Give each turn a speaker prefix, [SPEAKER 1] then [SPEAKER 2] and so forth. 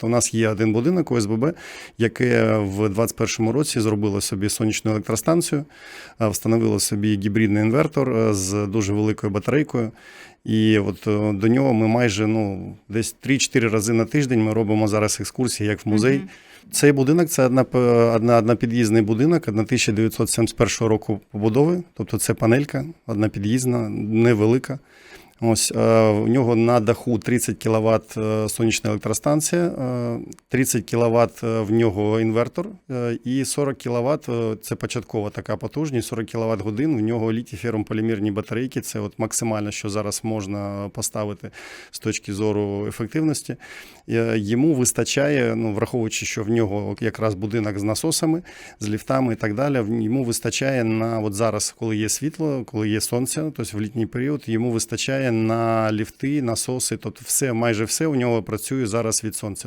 [SPEAKER 1] То у нас є один будинок ОСББ, яке в 2021 році зробило собі сонячну електростанцію, е, встановило собі гібридний інвертор е, з дуже великою батарейкою. І от е, до нього ми майже ну, десь 3-4 рази на тиждень ми робимо зараз екскурсії, як в музей.
[SPEAKER 2] Мгм.
[SPEAKER 1] Цей будинок це одна, одна, однопід'їзний будинок 1971 року побудови. Тобто це панелька, одна під'їзна, невелика. Ось е, у нього на даху 30 кВт е, сонячна електростанція, е, 30 кВт в нього інвертор, е, і 40 кВт це початкова така потужність, 40 кВт годин. В нього літій полімерні батарейки. Це от максимально, що зараз можна поставити з точки зору ефективності. Е, Йому вистачає, ну враховуючи, що в нього якраз будинок з насосами, з ліфтами і так далі. Йому вистачає на от зараз, коли є світло, коли є сонце, тобто в літній період, йому вистачає на ліфти, насоси. Тобто, все, майже все у нього працює зараз від сонця.